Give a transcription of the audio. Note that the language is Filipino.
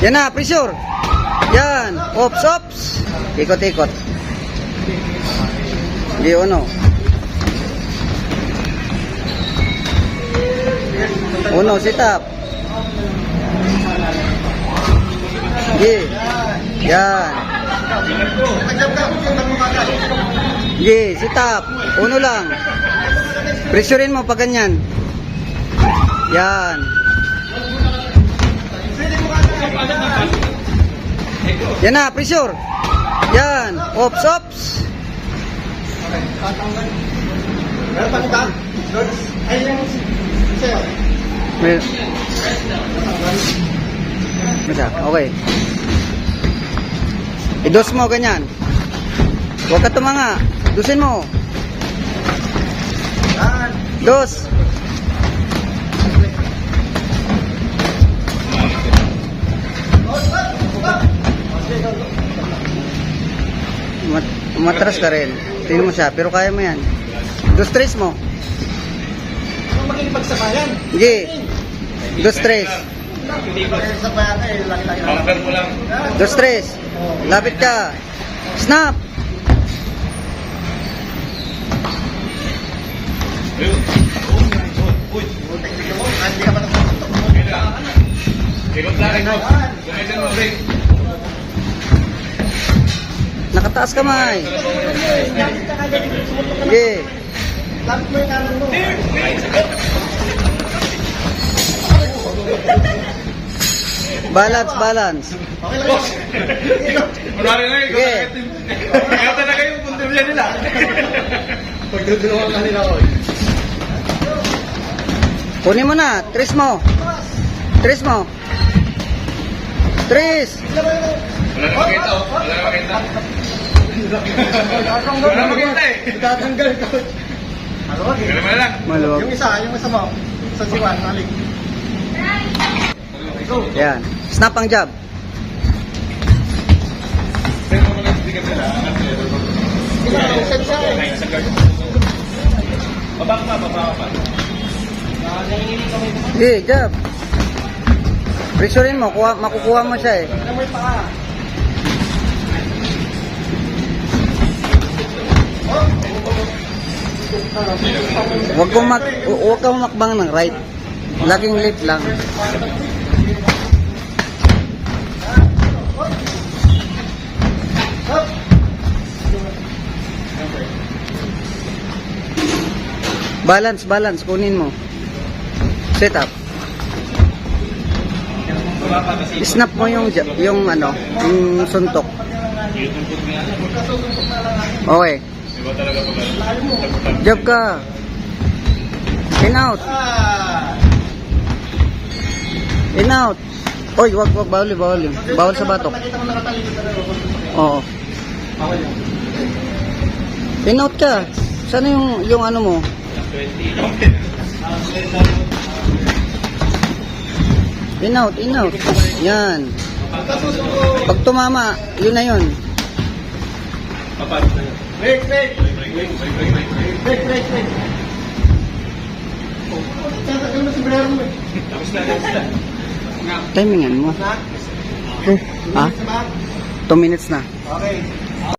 Yan na, pressure. Yan. Ops, ops. Ikot, ikot. Di uno. Uno, sit up. Gi. Yan. Gi, sit up. Uno lang. Pressurein mo pag ganyan. Yan. Yan na, pressure. Yan. Ops, ops. Meron pa kita? Ay, yung sa'yo. Masa, okay. Idos mo, ganyan. Huwag ka tumanga. Dusin mo. Yan. Dos. Mat matras ka rin. Tingnan mo siya, pero kaya mo yan. Dos tres mo. Kung makikipagsabayan. Sige. Dos tres. Eh. Pangkal mo lang. Dos tres. Lapit ka. Snap. Ayun. Nakataas kamay. Sige. Balance, balance. Okay lang yun. Kunwari na, ikaw Sige. Ikaw talaga yung puntirya nila. Pagdudulungan ka nila ko. Kunin mo na. Tres mo. Tres mo. Tres. Wala na makita, oh. Wala na makita. Wala na makita eh. Tatanggal ka. Ano ba? Ganun lang. Maluwag. Yung isa, yung isa mo. Sa siwan, nalik. Yan. Snap ang sticker nila. Angat nila. Sila, eh. Ay, sa guard. Baba ka pa, baba ka pa. Sige, jab. Pressurein mo. Kuha, makukuha mo siya eh. Alam mo yung Huwag kang mak hu- huwag kang makbang ng right. Laging left lang. Balance, balance. Kunin mo. Set up. Snap mo yung yung ano, yung suntok. Okay. Iba talaga pag ano. Jab ka. In out. In out. Oy, wag wag bawal, bawal. yun. Bawal sa batok. Oo. Bawal yan. In out ka. Sana yung yung ano mo? 20. In out, in out. Yan. Pag tumama, yun na yun. Papas. Break, break. Break, break, break, break, break, break. Break, break, break. Tatagal mo si Brero mo eh. Tapos na, tapos na. Timingan mo. Na? Ha? Sa back? 2 minutes na. Okay.